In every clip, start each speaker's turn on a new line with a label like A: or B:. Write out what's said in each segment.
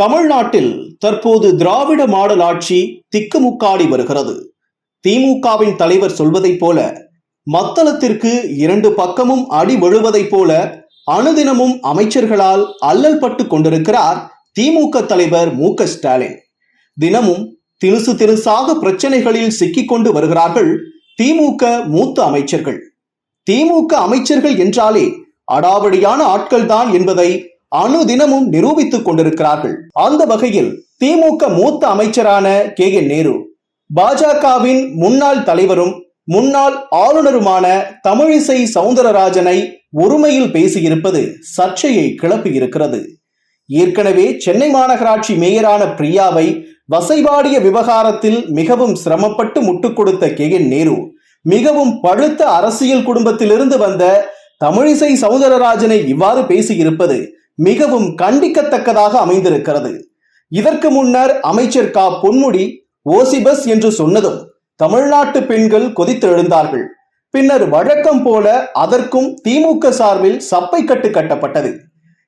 A: தமிழ்நாட்டில் தற்போது திராவிட மாடல் ஆட்சி திக்குமுக்காடி வருகிறது. திமுகவின் தலைவர் சொல்வதைப் போல மத்தளத்திற்கு இரண்டு பக்கமும் அடி விழுவதைப் போல அனுதினமும் அமைச்சர்களால் அல்லல் பட்டு கொண்டிருக்கிறார் திமுக தலைவர் மு ஸ்டாலின். தினமும் தினுசு தினுசாக பிரச்சனைகளில் சிக்கிக்கொண்டு வருகிறார்கள் திமுக மூத்த அமைச்சர்கள். திமுக அமைச்சர்கள் என்றாலே அடாவடியான ஆட்கள்தான் என்பதை அனுதினமும் நிரூபித்துக் கொண்டிருக்கிறார்கள். அந்த வகையில் திமுக மூத்த அமைச்சரான கே. என். நேரு பாஜகவின் முன்னாள் தலைவரும் முன்னாள் ஆளுநருமான தமிழிசை சவுந்தரராஜனை ஒருமையில் பேசியிருப்பது சர்ச்சையை கிளப்பியிருக்கிறது. ஏற்கனவே சென்னை மாநகராட்சி மேயரான பிரியாவை வசைபாடிய விவகாரத்தில் மிகவும் சிரமப்பட்டு முட்டுக் கொடுத்த கே. என். நேரு மிகவும் பழுத்த அரசியல் குடும்பத்திலிருந்து வந்த தமிழிசை சவுந்தரராஜனை இவ்வாறு பேசியிருப்பது மிகவும் கண்டிக்கத்தக்கதாக அமைந்திருக்கிறது. இதற்கு முன்னர் அமைச்சர் கா. பொன்முடி ஓசிபஸ் என்று சொன்னதும் தமிழ்நாட்டு பெண்கள் கொதித்தெழுந்தார்கள். பின்னர் வழக்கம் போல அதற்கும் திமுக சார்பில் சப்பை கட்டு கட்டப்பட்டது.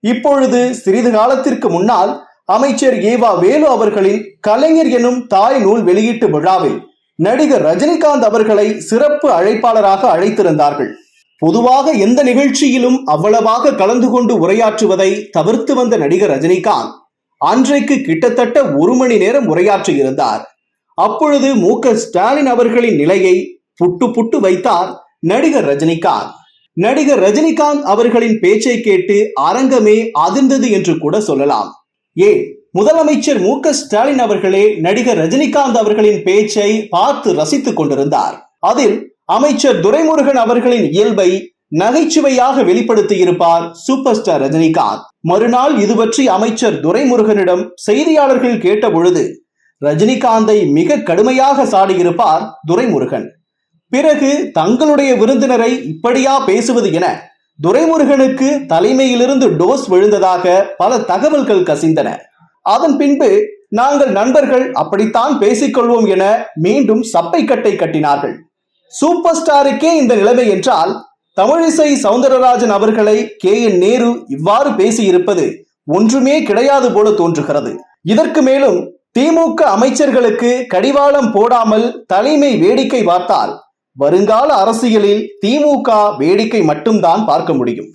A: இப்பொழுது சிறிது காலத்திற்கு முன்னால் அமைச்சர் ஏவா வேலு அவர்களின் கலைஞர் எனும் தாய் நூல் வெளியீட்டு விழாவில் நடிகர் ரஜினிகாந்த் அவர்களை சிறப்பு அழைப்பாளராக அழைத்திருந்தார்கள். பொதுவாக எந்த நிகழ்ச்சியிலும் அவ்வளவாக கலந்து கொண்டு உரையாற்றுவதை தவிர்த்து வந்த நடிகர் ரஜினிகாந்த் அன்றைக்கு கிட்டத்தட்ட ஒரு மணி நேரம் உரையாற்றியிருந்தார். அப்பொழுது மு ஸ்டாலின் அவர்களின் நிலையை புட்டு புட்டு வைத்தார் நடிகர் ரஜினிகாந்த். நடிகர் ரஜினிகாந்த் அவர்களின் பேச்சை கேட்டு அரங்கமே அதிர்ந்தது என்று கூட சொல்லலாம். ஏன்? முதலமைச்சர் மு ஸ்டாலின் அவர்களே நடிகர் ரஜினிகாந்த் அவர்களின் பேச்சை பார்த்து ரசித்துக் கொண்டிருந்தார். அதில் அமைச்சர் துரைமுருகன் அவர்களின் இயல்பை நகைச்சுவையாக வெளிப்படுத்தி இருப்பார் சூப்பர் ஸ்டார் ரஜினிகாந்த். மறுநாள் இது பற்றி அமைச்சர் துரைமுருகனிடம் செய்தியாளர்கள் கேட்ட பொழுது ரஜினிகாந்தை மிக கடுமையாக சாடியிருப்பார் துரைமுருகன். பிறகு தங்களுடைய விருந்தினரை இப்படியா பேசுவது என துரைமுருகனுக்கு தலைமையிலிருந்து டோஸ் விழுந்ததாக பல தகவல்கள் கசிந்தன. அதன் பின்பு நாங்கள் நண்பர்கள் அப்படித்தான் பேசிக்கொள்வோம் என மீண்டும் சப்பைக்கட்டை கட்டினார்கள். சூப்பர் ஸ்டாருக்கே இந்த நிலைமை என்றால் தமிழிசை சவுந்தரராஜன் அவர்களை கே. என். நேரு இவ்வாறு பேசியிருப்பது ஒன்றுமே கிடையாது போல தோன்றுகிறது. இதற்கு மேலும் திமுக அமைச்சர்களுக்கு கடிவாளம் போடாமல் தலைமை வேடிக்கை பார்த்தால் வருங்கால அரசியலில் திமுக வேடிக்கை மட்டும்தான் பார்க்க முடியும்.